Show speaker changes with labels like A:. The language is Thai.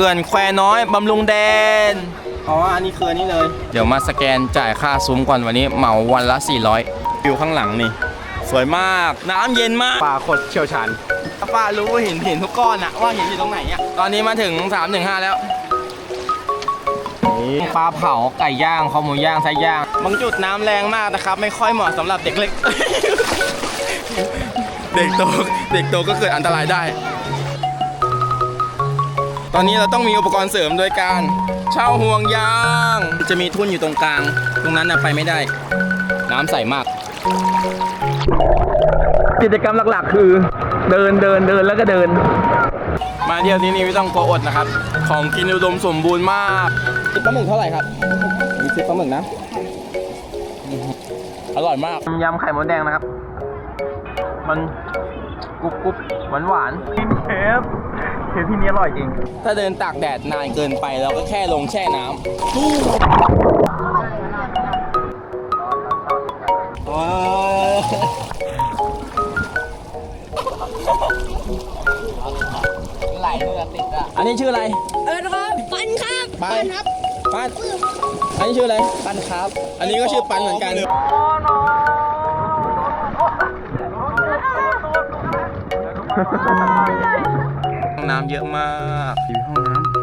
A: เขื่อนแควน้อยบำรุงแดน อ๋อ อันนี้คืออันนี้เลย เดี๋ยวมาสแกนจ่ายค่าซุ้มก่อนวันนี้เหมาวันละ 400วิวข้างหลังนี่ สวยมาก น้ำเย็นมาก
B: ปลาโคตรเชี่ยวชาญ
A: ป้ารู้ว่าเห็นเห็นทุกก้อนอะว่าเห็นอยู่ตรงไหนอะตอนนี้มาถึง 3 1 5 แล้วนี่ปลาเผาไก่ย่างคอหมูย่างไส้ย่าง บางจุดน้ำแรงมากนะครับ ไม่ค่อยเหมาะสำหรับเด็กเล็ก เด็กโต เด็กโตก็เกิดอันตรายได้ ตอนนี้เราต้องมีอุปกรณ์เสริมโดยการเช่าห่วงยาง จะมีทุ่นอยู่ตรงกลาง ตรงนั้นนะไปไม่ได้ น้ำใสมาก
B: กิจกรรมหลักๆ คือเดินเดินเดินแล้วก็เดิน
A: มาเที่ยวที่นี่ไม่ต้องกลัวอดนะครับ ของกินอุดมสมบูรณ์มากคิดปลาหมึกเท่าไหร่ครับมีคิดปลาหมึกนะ อร่อยมากยำไข่มดแดงนะครับ มันกรุบกรุบหวานหวาน
B: เชฟ เชฟที่นี่อร่อยจริง
A: ถ้าเดินตากแดดนานเกินไปเราก็แค่ลงแช่น้ำว้าวไหลเรือติดอะ อันนี้ชื่ออะไร
C: เอิร์ธครับปันครับ
A: ปันครับปันอันนี้ชื่ออะไร ปันครับ อันนี้ก็ชื่อปันเหมือนกันห้อง น้ำเยอะมากผิวห้องน้ำ